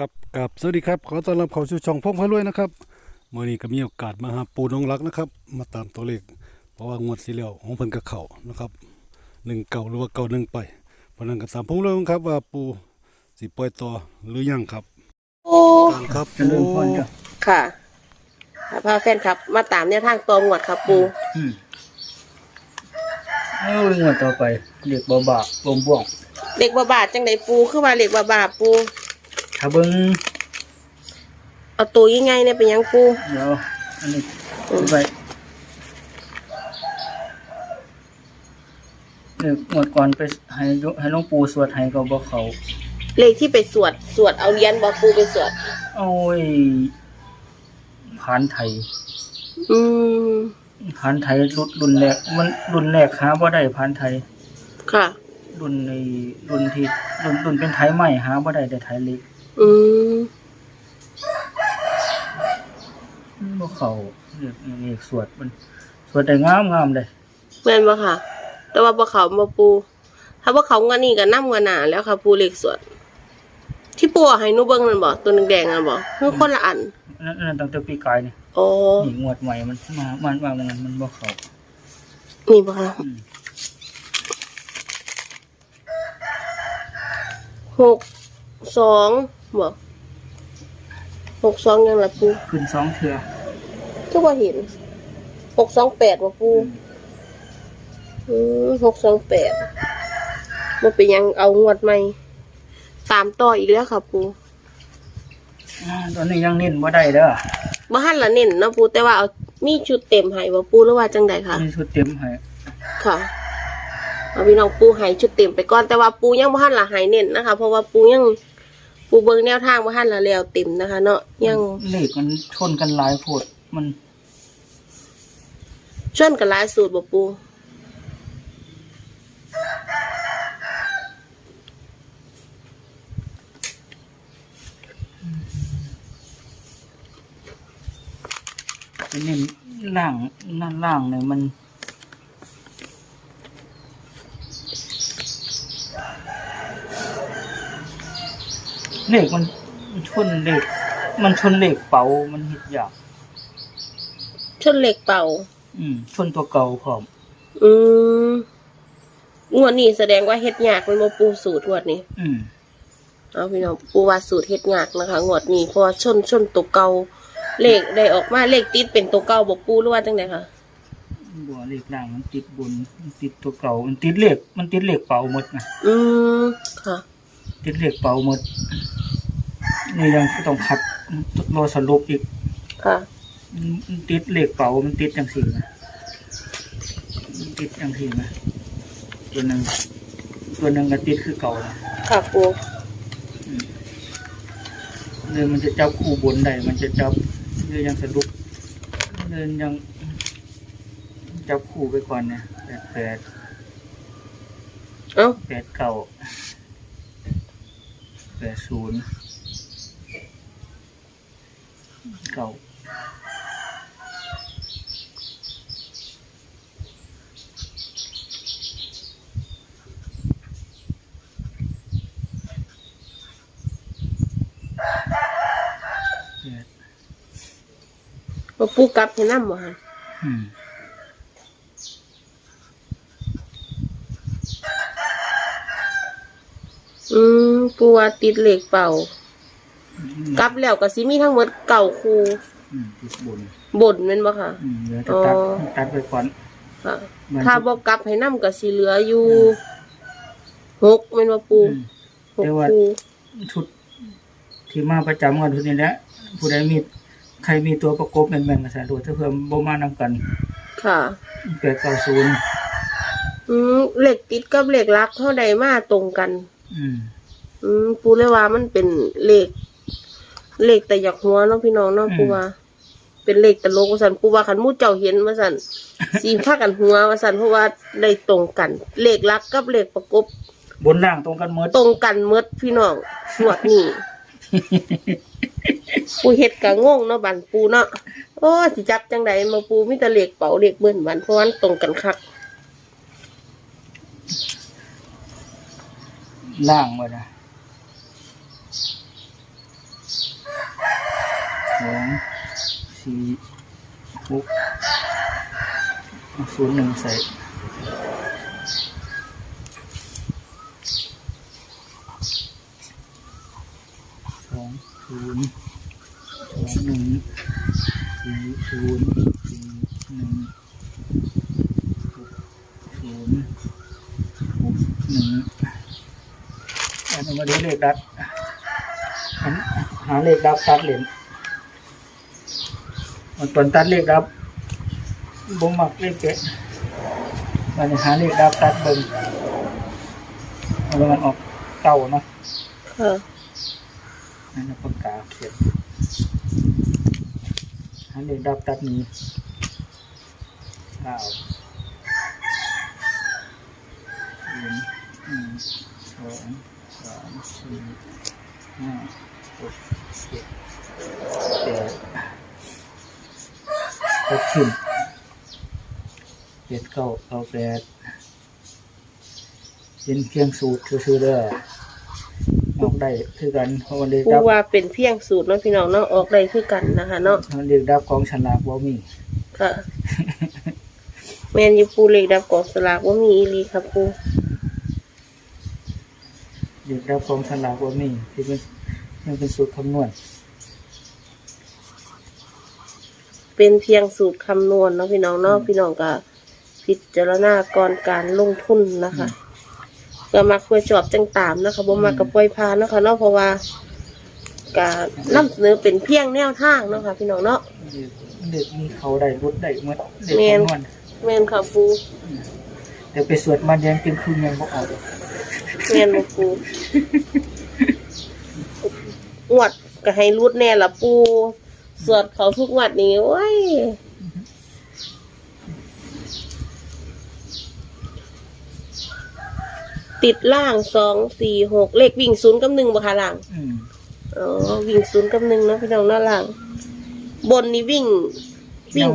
ครับกับสวัสดีครับ ขอต้อนรับเข้าสู่ช่องพงพะรวยนะครับเมื่อนี้ก็มีโอกาสมาหาปูน้องรักนะครับ มาตามตัวเลข เพราะว่างวดสีเหลียวของเพิ่นกับเขานะครับหนึ่งเก่าหรือว่าเก่าหนึ่งไปเพราะนั้นก็ตามพงเลยครับว่าปูสิปล่อยต่อหรือยังครับโอ้การครับเจริญพรจ้ะค่ะพาแฟนครับ มาตามแนวทางตองหวดครับปูอืมเอางวดต่อไปเด็กบ่บาบ่บ่วงเด็กบาบาดจังไดปูคือว่าเด็กบาบาดปู ถ้าเบิ่งเอาตัวยังไงเนี่ยเป็นหยังปูเดี๋ยวอันนี้ไปเด็กงวดก่อนไปให้ยกให้หลวงปู่สวดให้ก็บ่เข้าเลขที่ไปสวดสวดเอาเหรียญบ่ปูไปสวด โอ้ยผานไทยอืมผานไทยรุ่นรุ่นแรกมันรุ่นแรกหาบ่ได้ผานไทย ค่ะ รุ่นในรุ่นที่รุ่นรุ่นเป็นไทยใหม่หาบ่ได้แต่ไทยเล็ก อืมบ่เข้าเรียกเรียกสวดมัน สวดได้งามงามเลยแม่นบ่ค่ะ แต่ว่าบ่เขาบ่ปู ถ้าบ่เขางานนี้ก็นำกันหนาแล้วค่ะ ปูเลขสวด ที่ปูเอาให้หนูเบิ่งนั่นบ่ตัวแดงๆอะบ่คือคนละอันนั่นนั่นตั้งแต่ปีกายนี่โอ้นี่งวดใหม่มันมามันว่ามันมันบ่เข้านี่บ่ค่ะหกสอง บ่หกสองยังละปูขึ้นสองเทื่อทุกว่าเห็นหกสองแปดว่าปูอืมหกสองแปดมันเป็นหยังเอางวดใหม่ตามต่ออีกแล้วค่ะปูอ่าตอนนี้ยังเน้นบ่ได้เด้อบ่หันละเน้นเนาะปูแต่ว่าเอามีชุดเต็มให้ว่าปูหรือว่าจังใดค่ะ มีชุดเต็มให้ค่ะเอาพี่น้องปูให้ชุดเต็มไปก่อนแต่ว่าปูยังบ่หันละให้เน้นนะคะ เพราะว่าปูยัง ปูเบิ่งแนวทางบ่หันละแล้วเต็มนะคะ เนาะยังเลขมันชนกันหลายโพดมันชนกับหลายสูตรบ่ปูเน้นล่างนั่นล่างเนี่ยมัน เลขมันมันชนเลขมันชนเลขเป๋ามันเฮ็ดยากชนเหล็กเป่า อืม ชนตัวเก่าพร้อมอืมงวดนี้แสดงว่าเฮ็ดยากเป็นบ่ปูสูตรงวดนี้ อืม เอาพี่น้องปูว่าสูตรเฮ็ดยากนะคะ งวดนี้เพราะว่าชนชนตัวเก่าเลขได้ออกมาเลขติดเป็นตัวเก่าบ่ปูหรือว่าจังไดคะบัวเลขล่างมันติดบนมันติดตัวเก่า มันติดเลขมันติดเลขเป่าหมดนะอืมค่ะ ติดเลขเป่าหมด นี่ยังต้องขัดรอสรุปอีกค่ะ มันติดเลขเป่ามันติดจังสี่นะมันติดจังสี่นะตัวหนึ่งตัวหนึ่งก็ติดคือเก่านะค่ะปูเดินมันจะจับคู่บนได้มันจะจับเดินยังสรุปเดินยังจับคู่ไปก่อนเนี่ยแปดแปดเอ้าแปดเก้าแปดศูนย์ เก้าแปดบ่ปูกลับให้นำบ่คะอืมอืมปูว่าติดเลขเป่า กลับแล้วก็สิมีทั้งหมดเก่าคูอืมติดบนบนแม่นบ่ค่ะ อืมเดี๋ยวจะตัดอ๋อ ตัดไปก่อน ค่ะ มันถ้าบ่กลับให้นำก็สิเหลืออยู่หกแม่นบ่ปูอืม หกแต่ว่า คูชุดที่มาประจำกันทุกนี้แหละผู้ใดมีใครมีตัวประกบแม่นๆก็ใส่รวดถ้าเพิ่มบ่มานำกันค่ะ แปดเก้าศูนย์อืมเหล็กติดกับเหล็กลักเท่าใดมาตรงกัน อืม อืมปูเลยว่ามันเป็นเหล็ก เหล็กแต่อยากหัวเนาะพี่น้องเนาะปูว่า เป็นเหล็กตลกว่าสันปูว่าขันหมูเจ้าเห็นว่าสันสีผ้ากันหัวว่าสันเพราะว่าได้ตรงกันเหล็กลักกับเหล็กประกบบนล่างตรงกันหมดตรงกันเมดพี่น้องหวดนี่ปูเฮ็ดกะงงเนาะบันปูเนาะโอ้สิจับจังใดมาปูมีแต่เหล็กเป๋าเหล็กเบิ้นบันเพราะว่ามันตรงกันคักล่างหมดนะ องสี่หกศูนย์หนึ่งใส่สองศูนย์สองหนึ่งสี่ศูนย์สี่หนึ่งศูนย์หกหนึ่งอันนี้มาดูเลขดับหาเลขดับตัดเหรียญ ตอนตัดเลขดับบ่มักเลขเจ๊มันหาเลขดับตัดเบิ่งเอามันออกเก่าเนาะค่ะนั่นนะปากกาเขียนหาเลขดับตัดนี้เก้าหนึ่งหนึ่งสองสามสี่ห้าหกเจ็ดแปด หกสิบเจ็ดเก้าเก้าแปดเป็นเพียงสูตรซื่อๆเด้อออกได้คือกันเพราะวันเด็กปูดับว่าเป็นเพียงสูตรเนาะพี่น้องเนาะออกได้คือกันนะคะเนาะมันเรียกดับกองฉลากว่ามีค่ะแมนอยูปูเลขดับกองสลากว่ามีอีหลีครับปูเรียกดับกองฉลากว่ามีที่เป็นมันเป็นสูตรคำนวณ เป็นเพียงสูตรคำนวณเนาะพี่น้องเนาะพี่น้องก็พิจารณาก่อนการลงทุนนะคะ ก็มักควรชอบจังตามนะคะบ่มักกับปล่อยพานเนาะค่ะเนาะเพราะว่าการนำเสนอเป็นเพียงแนวทางเนาะค่ะพี่น้องเนาะเด็กมีเขาได้รุดได้หมดเด็กแม่นคำนวณแม่นค่ะปูแต่ไปสวดมันยังเป็นคืนยังบ่ออกแม่นบ่ปูงวดก็ให้รุดแน่ละปู สวดเขาทุกงวัดนี้โอ้ยติดล่างสองสี่หกเลขวิ่งศูนย์กับหนึ่งบ่คะล่างอืมอ๋อวิ่งศูนย์กับหนึ่งเนาะพี่น้องเนาะล่างบนนี่วิ่ง วิ่ยังง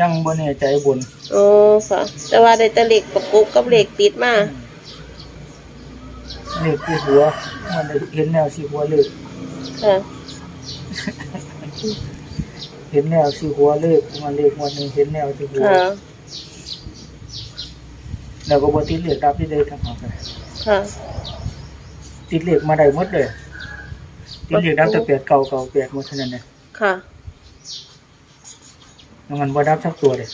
ยังบ่แน่ใจบนอ๋อค่ะ แต่ว่าได้แต่เลขประกบกับเลขติดมาเลขที่หัวมันได้เห็นแนวสีหัวเลขค่ะ เห็นแนวสีหัวเลขมันเลขวันหนึงเห็นแนวสีหัวค่ะแล้วก็บ่ติดเลขดับที่ได้ทั้งหมดเลยค่ะติดเลขมาได้หมดเลยติดเลขดับแต่แปดเก่าเก่าแปดหมดเท่านั้นเลยค่ะมันบ่ดับสักตัวเลย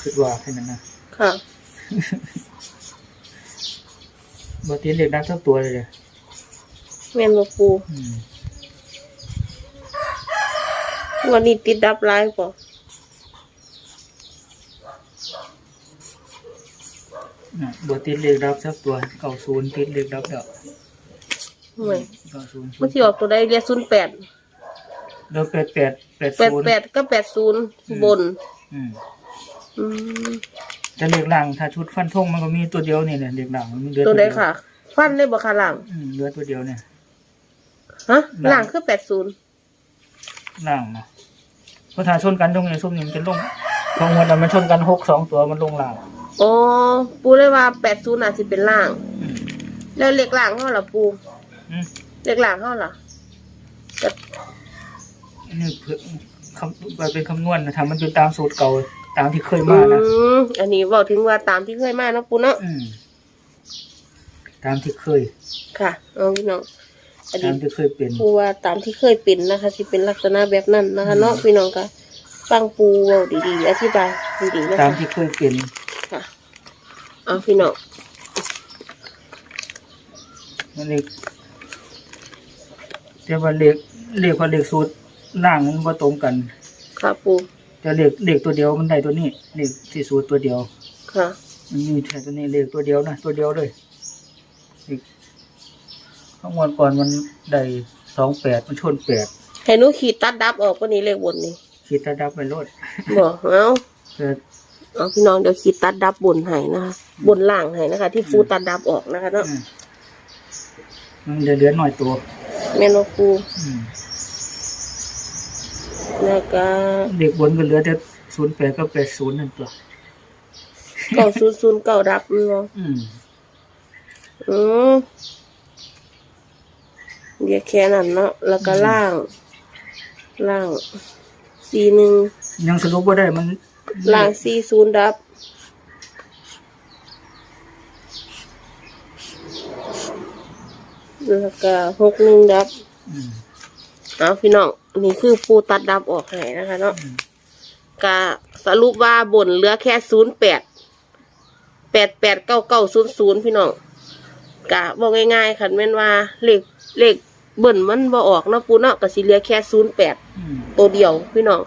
คิดว่าแค่นั้นนะค่ะบ่ติดเลขดับสักตัวเลยเลยแม่นบ่ปูอืม วันนี้ติดดับไลฟ์ป่ะน่ะบ่ติดเลขดับสักตัวเก่าศูนย์ติดเลขดับแล้วไม่เก่าศูนย์มันที่ออกตัวใดเรียกศูนย์แปดแล้วแปดแปดแปดแปดศูนย์แปดก็แปดศูนย์บน อืมอืมแต่เลขหลังถ้าชุดฟันธงมันก็มีตัวเดียวนี่แหละเลขหลังมันเหลือตัวใดเยวค่ะ ฟันเลยบ่ค่ะหลังอืมเหลือตัวเดียวเนี่ยฮะหลังหลังคือแปดศูนย์ หลังเนาะเพราะถ้าชนกันตรงนี้ส้มนี่มันจะลงบางวันน่ะมันชนกันหกสองตัวมันลงหลังอ๋อปูเลยว่าแปดศูนย์อาจจะเป็นล่าง อืมแล้วเลขล่างเท่าล่ะปูอืมเลขล่างเท่าล่ะอันนี้เพื่อคำมันเป็นคำนวณนะทำมันเป็นตามสูตรเก่าตามที่เคยอืมานะมอันนี้บอกถึงว่าตามที่เคยมาเนาะปูเนาะอืมตามที่เคย ค่ะเอาพี่น้อง อันตานี้มที่เคยเป็น ปูว่าตามที่เคยเป็นนะคะที่เป็นลักษณะแบบนั้นนะคะเนาะพี่น้องก็ฟังปูเว้าดีๆ อธิบายดีๆนะตามคะที่เคยเป็นค่ะเอาพี่น้องมันเลขแต่ว่าเลขเลขกับเลขสูตรล่างมันบ่ตรงกัน ค่ะปูแต่เลขเลขตัวเดียวมันได้ตัวนี้เลขที่สูตรตัวเดียว ค่ะมันมีแค่ตัวนี้เลขตัวเดียวนะตัวเดียวเลยอีก ข้างบนก่อนมันได้สองแปดมันชนแปดให้หนูขีดตัดดับออกก็นี้เลขบนนี่คิดระดับไปรถบอกเอาเกิดเอาพี่น้องเดี๋ยวขีดตัดดับบนให้นะคะบนล่างให้นะคะ ที่ปูตัดดับออกนะคะเนาะอืมมันเหลือเหลือหน่อยตัวแม่นว่าปูอืมแล้วก็เลขบนก็เหลือแต่ศูนย์แปดก็แปดศูนย์นั่นตัว เก้าศูนย์ศูนย์เก้าดับเนาะอืมอืม เรียกแค่นั้นเนาะแล้วก็ล่าง ล่างสี่หนึ่งยังสรุปว่าได้มันล่างสี่ศูนย์ดับ แล้วก็หกหนึ่งดับอืมเอาพี่น้องนี่คือปูตัดดับออกให้นะคะเนาะกะสรุปว่าบนเหลือแค่ศูนย์แปดแปดแปดเก้าเก้าศูนย์ศูนย์พี่น้องกะบอกง่ายๆค่ะแม่นว่าเลขเลข เบิ่นมันบ่ออกเนาะปูเนาะก็สิเหลือแค่ศูนย์แปดอืมตัวเดียวพี่น้อง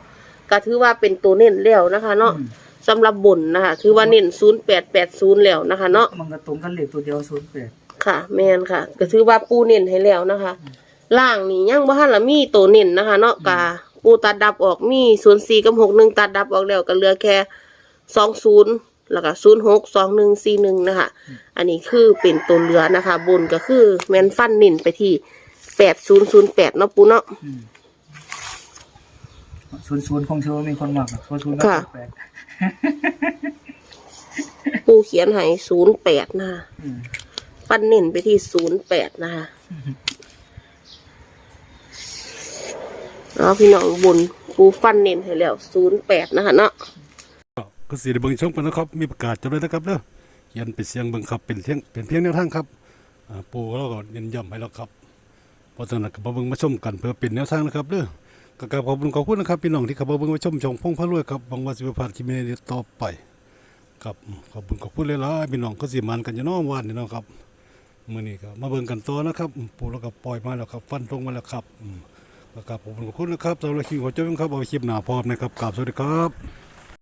ก็ถือว่าเป็นตัวเน้นแล้วนะคะ เนาะอืมสำหรับบนนะคะถือว่าเน้นศูนย์แปดแปดศูนย์แล้วนะคะ เนาะมันก็ตรงกันเลขตัวเดียวศูนย์แปดค่ะ แมนค่ะ ก็ถือว่าปูเน้นให้แล้วนะคะ ล่างนี่ยังบ่ทันละมีตัวเน้นนะคะ เนาะกาปูตัดดับออกมีศูนย์สี่กับหกหนึ่งตัดดับออกแล้วก็เหลือแค่สองศูนย์แล้วก็ศูนย์หกสองหนึ่งสี่หนึ่งนะคะ อันนี้คือเป็นตัวเหลือนะคะ บนก็คือแมนฟันเน้นไปที่ แปดศูนย์ศูนย์แปดเนาะปูเนาะ ศูนย์ศูนย์ของเธอมีคนมากอะศูนย์ศูนย์ค่ะ แปดปูเขียนให้ศูนย์แปดนะคะอืมฟันเน้นไปที่ศูนย์แปดนะคะแล้วพี่น้องบนปูฟันเน้นให้แล้วศูนย์แปดนะคะเนาะ ก็สีได้เบิ่งช่องไปนะครับ มีประกาศจำเลยนะครับเด้อเขียนเป็นเสียงเบิ่งครับเป็นเพียงเป็นเพียงแนวทางครับอ่าปู่เราก็เน้นย้ำให้แล้วครับ เพราะฉะนั้นก็มาเบิ่งมาชมกันเพื่อเป็นแนวทางนะครับเด้อก็กราบขอบคุณขอบคุณนะครับพี่น้องที่ข้ามาเบิ่งมาชมช่องพงพระรวยครับหวังว่าสิบผ่านคลิปนี้ต่อไปครับขอบคุณขอบคุณเลยล่ะพี่น้องก็สิมันกันอยู่น้อวานนี่เนาะครับมื้อนี้ก็มาเบิ่งกันต่อนะครับปู่เราก็ปล่อยมาแล้วครับ ฟันตรงมาแล้วครับก็กราบขอบคุณขอบคุณนะครับสำหรับคลิปของเจ้าครับเอาไว้คลิปหน้าพร้อมนะครับกราบสวัสดีครับ